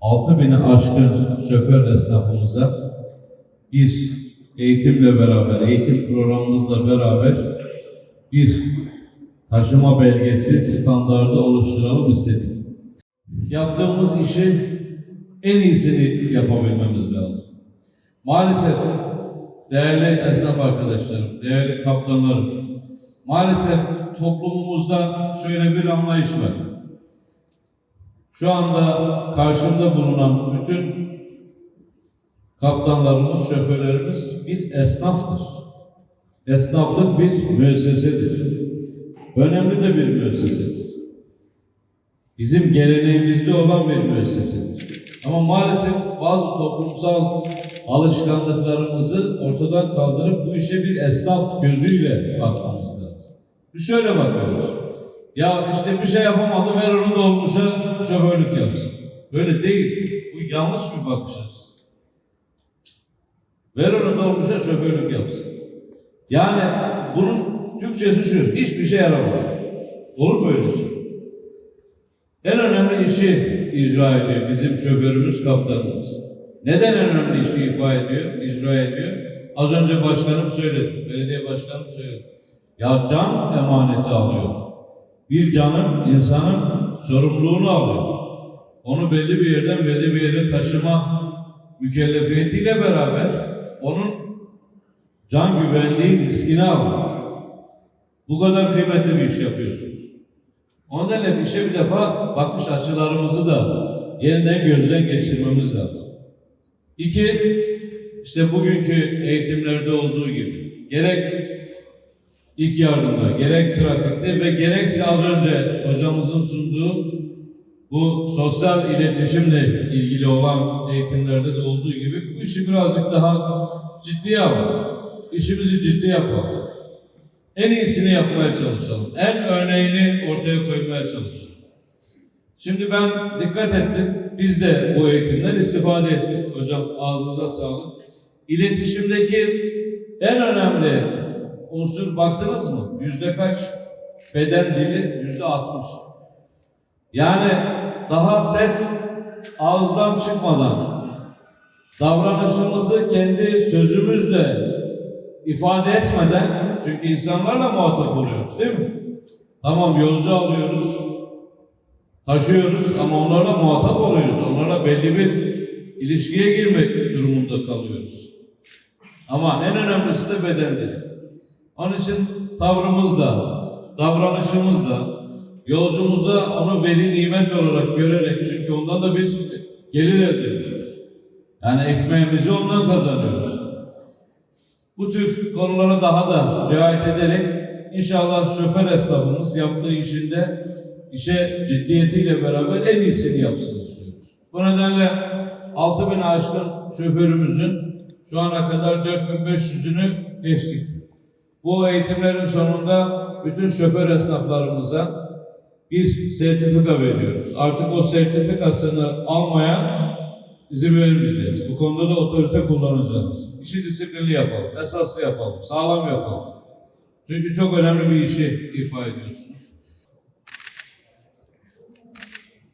6000'i aşkın şoför esnafımıza bir eğitimle beraber, eğitim programımızla beraber bir taşıma belgesi standardı oluşturalım istedik. Yaptığımız işi en iyisini yapabilmemiz lazım. Maalesef değerli esnaf arkadaşlarım, değerli kaptanlarım, maalesef toplumumuzda şöyle bir anlayış var. Şu anda karşımda bulunan bütün kaptanlarımız, şoförlerimiz bir esnaftır. Esnaflık bir müessesedir. Önemli de bir müessesedir. Bizim geleneğimizde olan bir müessesedir. Ama maalesef bazı toplumsal alışkanlıklarımızı ortadan kaldırıp bu işe bir esnaf gözüyle bakmamız lazım. Şöyle bakıyoruz. Ya işte bir şey yapamadı, ver onu dolmuşa şoförlük yapsın. Böyle değil. Bu yanlış bir bakış açısı. Ver onu dolmuşa şoförlük yapsın. Yani bunun Türkçesi şu, hiçbir şey yaramaz. Olur mu öyle şey? En önemli işi icra ediyor bizim şoförümüz, kaptanımız. Neden en önemli işi ifa ediyor, icra ediyor? Az önce başkanım söyledi, belediye başkanım söyledi. Ya can emaneti alıyor. Bir canın, insanın sorumluluğunu alıyor. Onu belli bir yerden belli bir yere taşıma mükellefiyetiyle beraber onun can güvenliği riskini alıyor. Bu kadar kıymetli bir iş yapıyorsunuz. O nedenle işe bir defa bakış açılarımızı da yeniden gözden geçirmemiz lazım. İki, işte bugünkü eğitimlerde olduğu gibi gerek ilk yardımda, gerek trafikte ve gerekse az önce hocamızın sunduğu bu sosyal iletişimle ilgili olan eğitimlerde de olduğu gibi bu işi birazcık daha ciddiye alalım. İşimizi ciddi yapalım. En iyisini yapmaya çalışalım. En örneğini ortaya koymaya çalışalım. Şimdi ben dikkat ettim. Biz de bu eğitimden istifade ettik. Hocam ağzınıza sağlık. İletişimdeki en önemli unsur baktınız mı? Yüzde kaç? Beden dili yüzde altmış. Yani daha ses ağızdan çıkmadan davranışımızı kendi sözümüzle ifade etmeden çünkü insanlarla muhatap oluyoruz değil mi? Tamam yolcu alıyoruz, taşıyoruz ama onlarla muhatap oluyoruz. Onlarla belli bir ilişkiye girmek durumunda kalıyoruz. Ama en önemlisi de beden dili. Onun için tavrımızla, davranışımızla yolcumuza onu veli nimet olarak görerek çünkü ondan da bir gelir elde ediyoruz. Yani ekmeğimizi ondan kazanıyoruz. Bu tür konulara daha da riayet ederek inşallah şoför esnafımız yaptığı işinde işe ciddiyetiyle beraber en iyisini yapsın istiyoruz. Bu nedenle 6000 aşkın şoförümüzün şu ana kadar 4500'ünü geçtik. Bu eğitimlerin sonunda bütün şoför esnaflarımıza bir sertifika veriyoruz. Artık o sertifikasını almayan izin vermeyeceğiz. Bu konuda da otorite kullanacağız. İşi disiplinli yapalım, esaslı yapalım, sağlam yapalım. Çünkü çok önemli bir işi ifa ediyorsunuz.